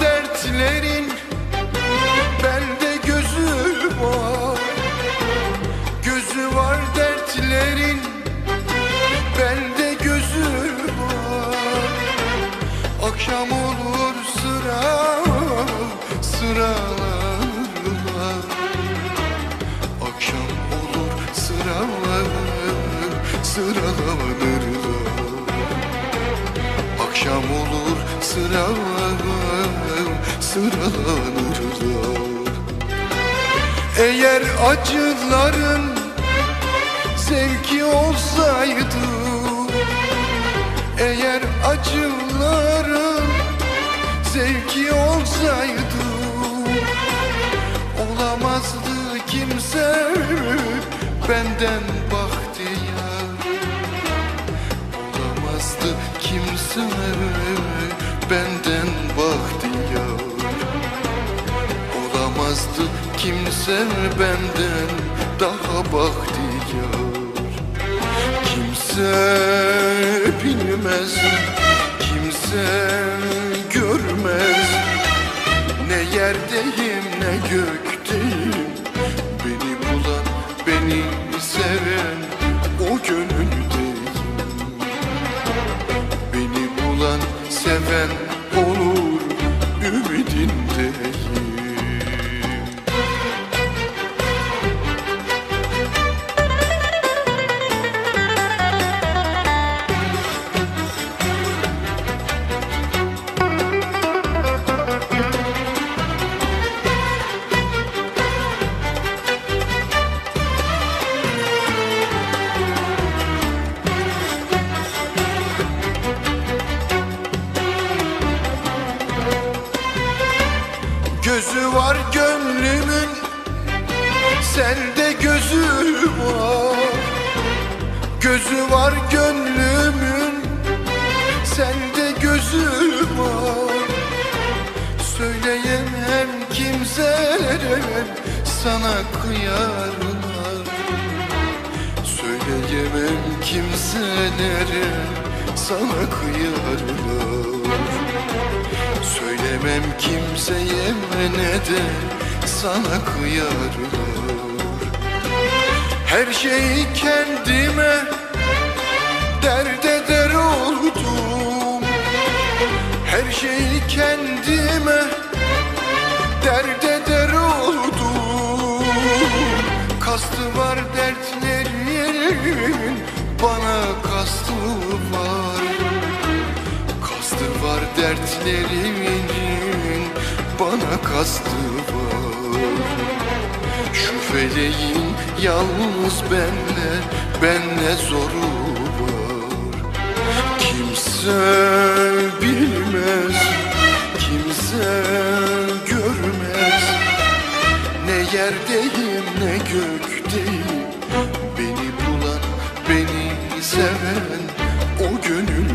dertlerin Bende gözü var. Gözü var dertlerin Bende gözü var. Akşam olur sıra sıralar Akşam olur sıralar sıralanırlar sıralar sıralanırlar Eğer acıların zevki olsaydı Eğer acıların zevki olsaydı Olamazdı kimse benden bahtiyar. Olamazdı kimse benden bahtiyar Olamazdı kimse benden daha bahtiyar Kimse bilmez, kimse görmez. Ne yerdeyim ne gökteyim. Beni bulan, beni Gözü var gönlümün. Sende gözü var. Gözü var gönlümün. Sende gözü var. Söyleyemem kimselere Sana kıyarlar Söyleyemem kimselere Sana kıyarlar Söylemem kimseye ne de sana kıyarlar. Her şeyi kendime dert eder oldum. Her şeyi kendime dert eder oldum. Kastı var dertlerin bana kastı var. Kastı var dertlerimin bana kastı var. Şu feleğin yalnız benle, benle zoru var. Kimse bilmez, kimse görmez. Ne yerdeyim ne gökteyim. Beni bulan, beni seven o gönüldeyim